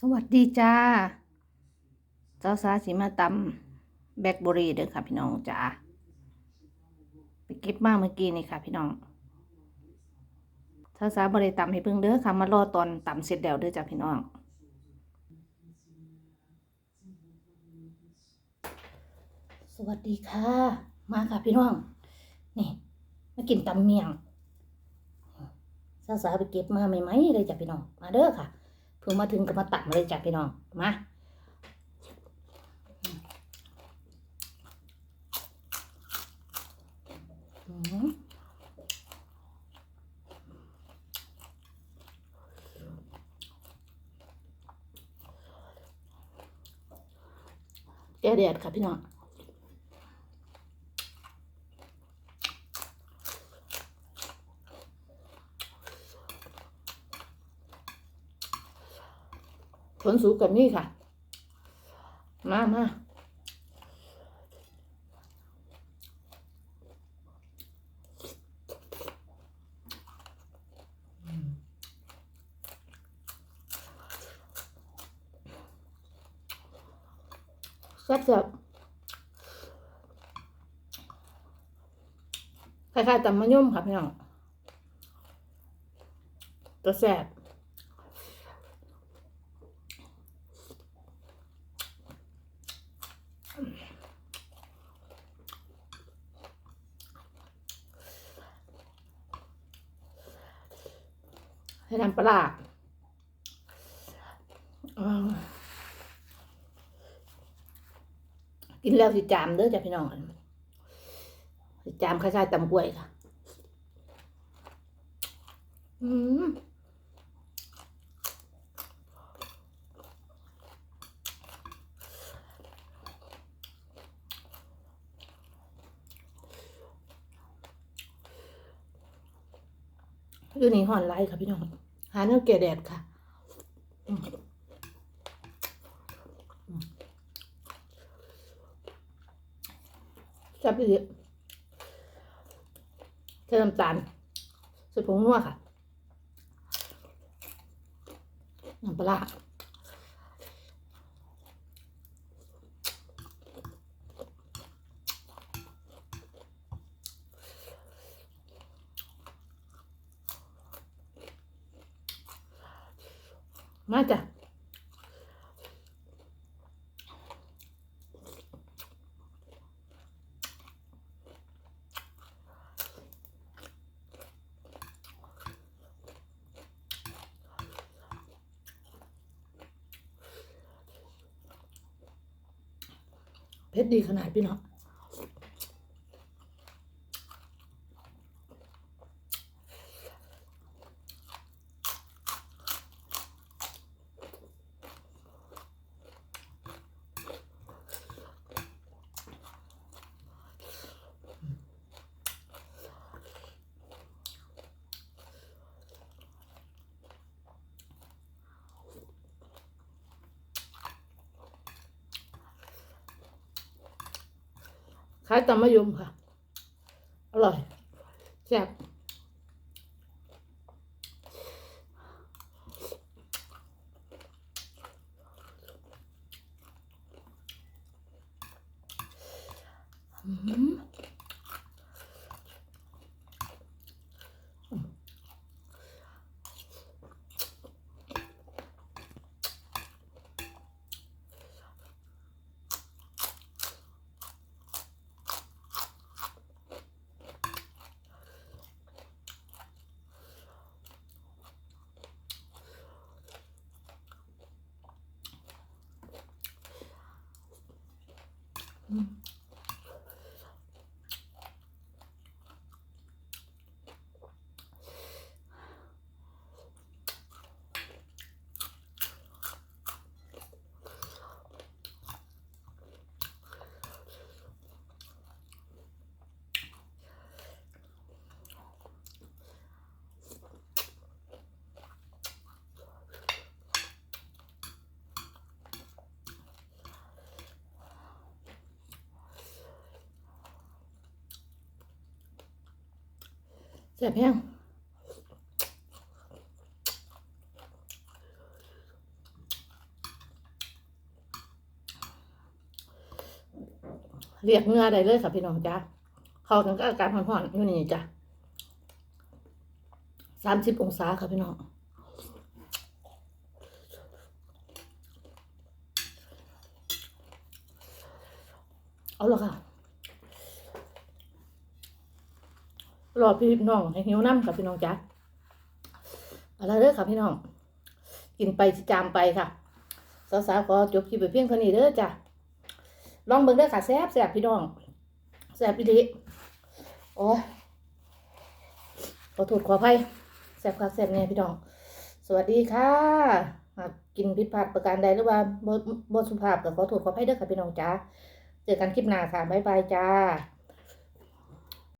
สวัสดีจ้าเจ้าสาสิมาตำแบล็คเบอร์รี่เด้อค่ะพี่น้องจ้าไปเก็บมาเมื่อกี้นี่ค่ะพี่น้องเจ้าสาบริตำให้เพิ่งเด้อค่ะ มารอตอนตำเสร็จแล้วเด้อจ้าพี่น้องสวัสดีค่ะ มาค่ะพี่น้อง นี่มากินตำเมียงสาวๆไปเก็บมาใหม่ๆเลยจ้ะพี่น้อง มาเด้อค่ะ พิ่งมาถึงก็มาตักมาเลยจ้ะพี่น้อง มาอืมแก้แดดค่ะพี่น้อง ผลสูงกับนี่ค่ะ มามาแซ่บแซ่บคล้ายๆตำมะย่มค่ะพี่น้องตัวแซ่บ ให้น้ำปลาร้าอ่ากินแล้วสิจามเด้อจ้ะพี่น้องสิจามข้ายๆตำกล้วยค่ะ อืม อยู่นี่ห่อนไลค่ะพี่น้อง หาเนื้อเกลแดดค่ะอืมอืมแซ่บดีใส่น้ำตาลใส่ผงนัวค่ะน้ำปลา มาจ้ะเผ็ดดีขนาดพี่เน้อง คล้ายตำมะยมค่ะ อร่อยแซ่บ Mm. แสบแห้งเรียกเนื้อได้เลยค่ะพี่น้องจ้าเขาถึงก็อาการห่อนๆอยู่นี่จ้ะสามสิบองศาค่ะพี่น้องเอาละค่ะ รอพี่น้องให้หิวน้ำค่ะพี่น้องจ้าอะไรเด้อค่ะพี่น้อง กินไปจามไปค่ะ สาวๆขอจบคลิปไปเพียงเท่านี้เด้อจ้ะลองเบิ่งเด้อค่ะแซ่บแซ่บพี่น้องแซ่บอีดีโอ้ยขอโทษขออภัยแซ่บคักแซ่บแน่พี่น้อง สวัสดีค่ะหากกินผิดพลาดประการใดหรือว่าบ่บ่สุภาพก็ขอโทษขออภัยเด้อค่ะพี่น้องจ้าเจอกันคลิปหน้าค่ะบ๊ายบายจ้า